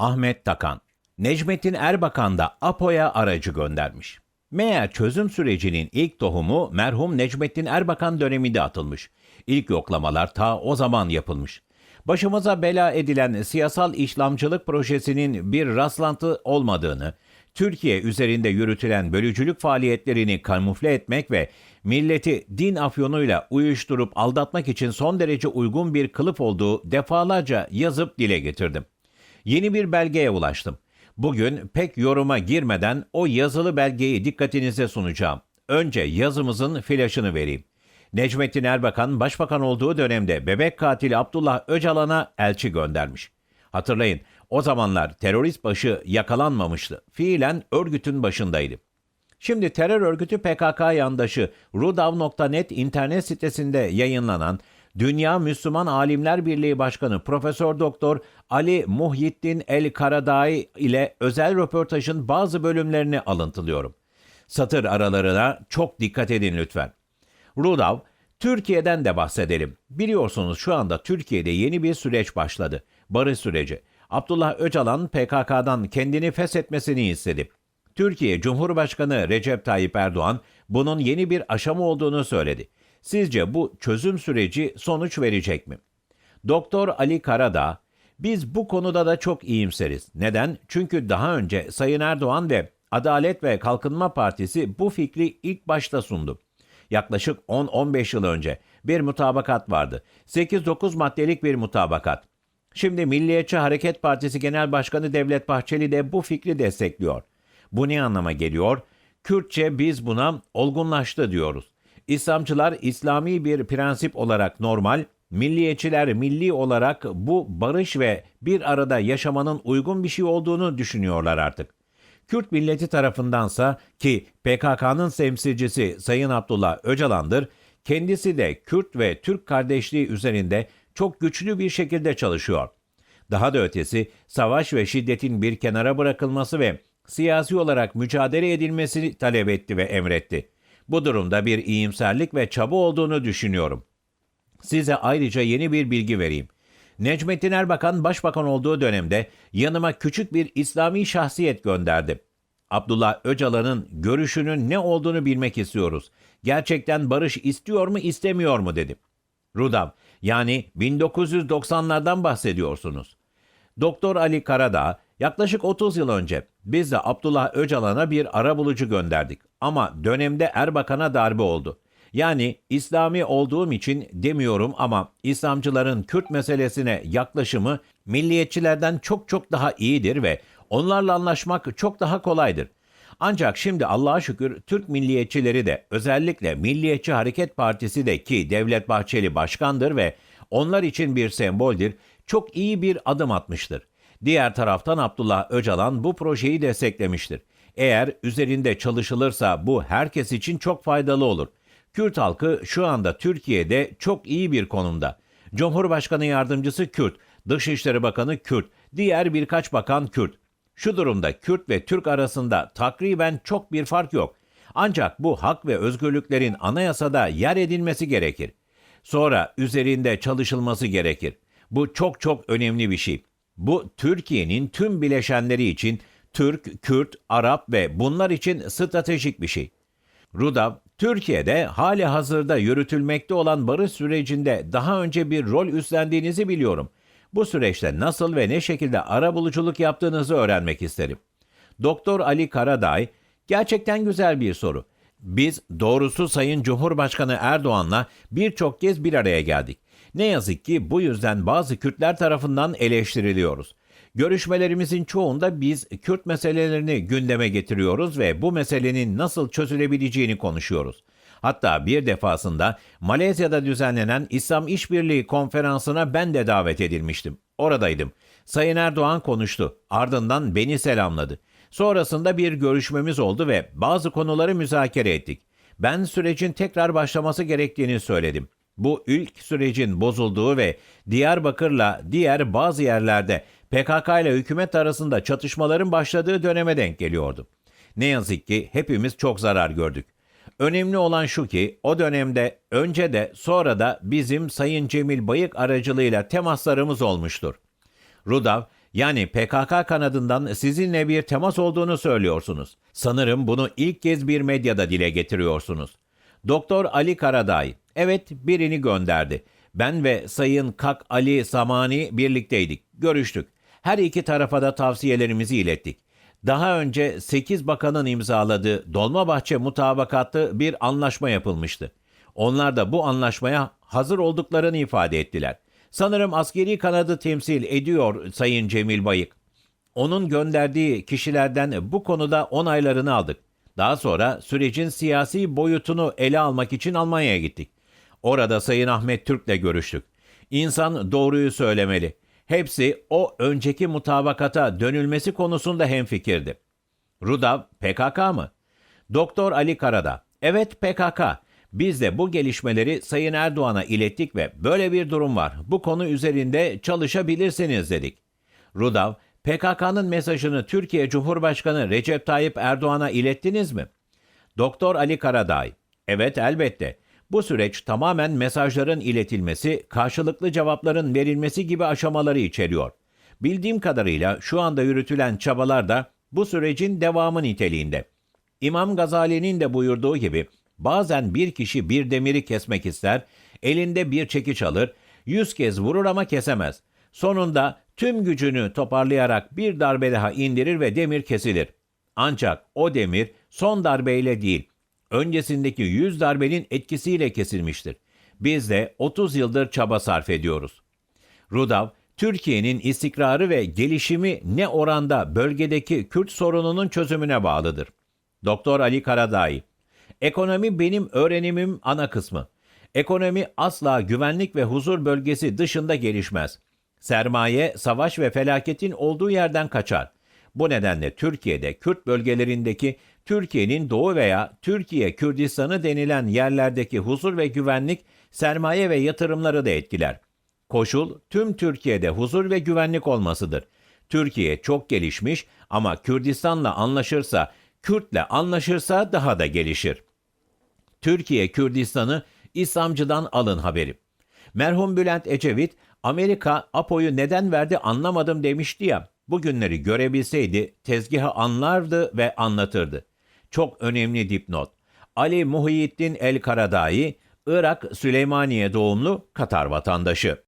Ahmet Takan, Necmettin Erbakan da APO'ya aracı göndermiş. Meğer çözüm sürecinin ilk tohumu merhum Necmettin Erbakan döneminde atılmış. İlk yoklamalar ta o zaman yapılmış. Başımıza bela edilen siyasal İslamcılık projesinin bir rastlantı olmadığını, Türkiye üzerinde yürütülen bölücülük faaliyetlerini kamufle etmek ve milleti din afyonuyla uyuşturup aldatmak için son derece uygun bir kılıf olduğu defalarca yazıp dile getirdim. Yeni bir belgeye ulaştım. Bugün pek yoruma girmeden o yazılı belgeyi dikkatinize sunacağım. Önce yazımızın flaşını vereyim. Necmettin Erbakan başbakan olduğu dönemde bebek katili Abdullah Öcalan'a elçi göndermiş. Hatırlayın o zamanlar terörist başı yakalanmamıştı. Fiilen örgütün başındaydı. Şimdi terör örgütü PKK yandaşı rudav.net internet sitesinde yayınlanan Dünya Müslüman Alimler Birliği Başkanı Profesör Doktor Ali Muhyiddin El Karadağ ile özel röportajın bazı bölümlerini alıntılıyorum. Satır aralarına çok dikkat edin lütfen. Rudav, Türkiye'den de bahsedelim. Biliyorsunuz şu anda Türkiye'de yeni bir süreç başladı. Barış süreci. Abdullah Öcalan PKK'dan kendini feshetmesini istedi. Türkiye Cumhurbaşkanı Recep Tayyip Erdoğan bunun yeni bir aşama olduğunu söyledi. Sizce bu çözüm süreci sonuç verecek mi? Doktor Ali Karadağ, biz bu konuda da çok iyimseriz. Neden? Çünkü daha önce Sayın Erdoğan ve Adalet ve Kalkınma Partisi bu fikri ilk başta sundu. Yaklaşık 10-15 yıl önce bir mutabakat vardı. 8-9 maddelik bir mutabakat. Şimdi Milliyetçi Hareket Partisi Genel Başkanı Devlet Bahçeli de bu fikri destekliyor. Bu ne anlama geliyor? Kürtçe biz buna olgunlaştı diyoruz. İslamcılar İslami bir prensip olarak normal, milliyetçiler milli olarak bu barış ve bir arada yaşamanın uygun bir şey olduğunu düşünüyorlar artık. Kürt milleti tarafındansa ki PKK'nın temsilcisi Sayın Abdullah Öcalan'dır, kendisi de Kürt ve Türk kardeşliği üzerinde çok güçlü bir şekilde çalışıyor. Daha da ötesi savaş ve şiddetin bir kenara bırakılması ve siyasi olarak mücadele edilmesini talep etti ve emretti. Bu durumda bir iyimserlik ve çaba olduğunu düşünüyorum. Size ayrıca yeni bir bilgi vereyim. Necmettin Erbakan başbakan olduğu dönemde yanıma küçük bir İslami şahsiyet gönderdi. Abdullah Öcalan'ın görüşünün ne olduğunu bilmek istiyoruz. Gerçekten barış istiyor mu istemiyor mu dedim. Rudav yani 1990'lardan bahsediyorsunuz. Doktor Ali Karadağ yaklaşık 30 yıl önce biz de Abdullah Öcalan'a bir arabulucu gönderdik. Ama dönemde Erbakan'a darbe oldu. Yani İslami olduğum için demiyorum ama İslamcıların Kürt meselesine yaklaşımı milliyetçilerden çok çok daha iyidir ve onlarla anlaşmak çok daha kolaydır. Ancak şimdi Allah'a şükür Türk milliyetçileri de özellikle Milliyetçi Hareket Partisi de ki Devlet Bahçeli başkandır ve onlar için bir semboldür, çok iyi bir adım atmıştır. Diğer taraftan Abdullah Öcalan bu projeyi desteklemiştir. Eğer üzerinde çalışılırsa bu herkes için çok faydalı olur. Kürt halkı şu anda Türkiye'de çok iyi bir konumda. Cumhurbaşkanı yardımcısı Kürt, Dışişleri Bakanı Kürt, diğer birkaç bakan Kürt. Şu durumda Kürt ve Türk arasında takriben çok bir fark yok. Ancak bu hak ve özgürlüklerin anayasada yer edilmesi gerekir. Sonra üzerinde çalışılması gerekir. Bu çok çok önemli bir şey. Bu Türkiye'nin tüm bileşenleri için Türk, Kürt, Arap ve bunlar için stratejik bir şey. Rudav, Türkiye'de hali hazırda yürütülmekte olan barış sürecinde daha önce bir rol üstlendiğinizi biliyorum. Bu süreçte nasıl ve ne şekilde arabuluculuk yaptığınızı öğrenmek isterim. Doktor Ali Karaday, gerçekten güzel bir soru. Biz doğrusu Sayın Cumhurbaşkanı Erdoğan'la birçok kez bir araya geldik. Ne yazık ki bu yüzden bazı Kürtler tarafından eleştiriliyoruz. Görüşmelerimizin çoğunda biz Kürt meselelerini gündeme getiriyoruz ve bu meselenin nasıl çözülebileceğini konuşuyoruz. Hatta bir defasında Malezya'da düzenlenen İslam İşbirliği konferansına ben de davet edilmiştim. Oradaydım. Sayın Erdoğan konuştu. Ardından beni selamladı. Sonrasında bir görüşmemiz oldu ve bazı konuları müzakere ettik. Ben sürecin tekrar başlaması gerektiğini söyledim. Bu ilk sürecin bozulduğu ve Diyarbakır'la diğer bazı yerlerde PKK ile hükümet arasında çatışmaların başladığı döneme denk geliyordu. Ne yazık ki hepimiz çok zarar gördük. Önemli olan şu ki o dönemde önce de sonra da bizim Sayın Cemil Bayık aracılığıyla temaslarımız olmuştur. Rudav, Yani PKK kanadından sizinle bir temas olduğunu söylüyorsunuz. Sanırım bunu ilk kez bir medyada dile getiriyorsunuz. Doktor Ali Karaday, evet birini gönderdi. Ben ve Sayın Kak Ali Samani birlikteydik, görüştük. Her iki tarafa da tavsiyelerimizi ilettik. Daha önce 8 bakanın imzaladığı Dolmabahçe mutabakatlı bir anlaşma yapılmıştı. Onlar da bu anlaşmaya hazır olduklarını ifade ettiler. Sanırım askeri kanadı temsil ediyor Sayın Cemil Bayık. Onun gönderdiği kişilerden bu konuda onaylarını aldık. Daha sonra sürecin siyasi boyutunu ele almak için Almanya'ya gittik. Orada Sayın Ahmet Türk'le görüştük. İnsan doğruyu söylemeli. Hepsi o önceki mutabakata dönülmesi konusunda hemfikirdi. Rudav PKK mı? Doktor Ali Karada. Evet PKK. Biz de bu gelişmeleri Sayın Erdoğan'a ilettik ve böyle bir durum var. Bu konu üzerinde çalışabilirsiniz dedik. Rudav, PKK'nın mesajını Türkiye Cumhurbaşkanı Recep Tayyip Erdoğan'a ilettiniz mi? Doktor Ali Karadağ, evet elbette. Bu süreç tamamen mesajların iletilmesi, karşılıklı cevapların verilmesi gibi aşamaları içeriyor. Bildiğim kadarıyla şu anda yürütülen çabalar da bu sürecin devamı niteliğinde. İmam Gazali'nin de buyurduğu gibi bazen bir kişi bir demiri kesmek ister, elinde bir çekiç alır, yüz kez vurur ama kesemez. Sonunda tüm gücünü toparlayarak bir darbe daha indirir ve demir kesilir. Ancak o demir son darbeyle değil, öncesindeki yüz darbenin etkisiyle kesilmiştir. Biz de 30 yıldır çaba sarf ediyoruz. Rudav, Türkiye'nin istikrarı ve gelişimi ne oranda bölgedeki Kürt sorununun çözümüne bağlıdır. Doktor Ali Karadağ, ekonomi benim öğrenimim ana kısmı. Ekonomi asla güvenlik ve huzur bölgesi dışında gelişmez. Sermaye, savaş ve felaketin olduğu yerden kaçar. Bu nedenle Türkiye'de Kürt bölgelerindeki Türkiye'nin doğu veya Türkiye Kürdistan'ı denilen yerlerdeki huzur ve güvenlik sermaye ve yatırımları da etkiler. Koşul tüm Türkiye'de huzur ve güvenlik olmasıdır. Türkiye çok gelişmiş ama Kürdistan'la anlaşırsa, Kürt'le anlaşırsa daha da gelişir. Türkiye Kürdistan'ı İslamcıdan alın haberi. Merhum Bülent Ecevit, Amerika Apo'yu neden verdi anlamadım demişti ya. Bugünleri görebilseydi tezgahı anlardı ve anlatırdı. Çok önemli dipnot. Ali Muhyiddin El Karadai, Irak Süleymaniye doğumlu Katar vatandaşı.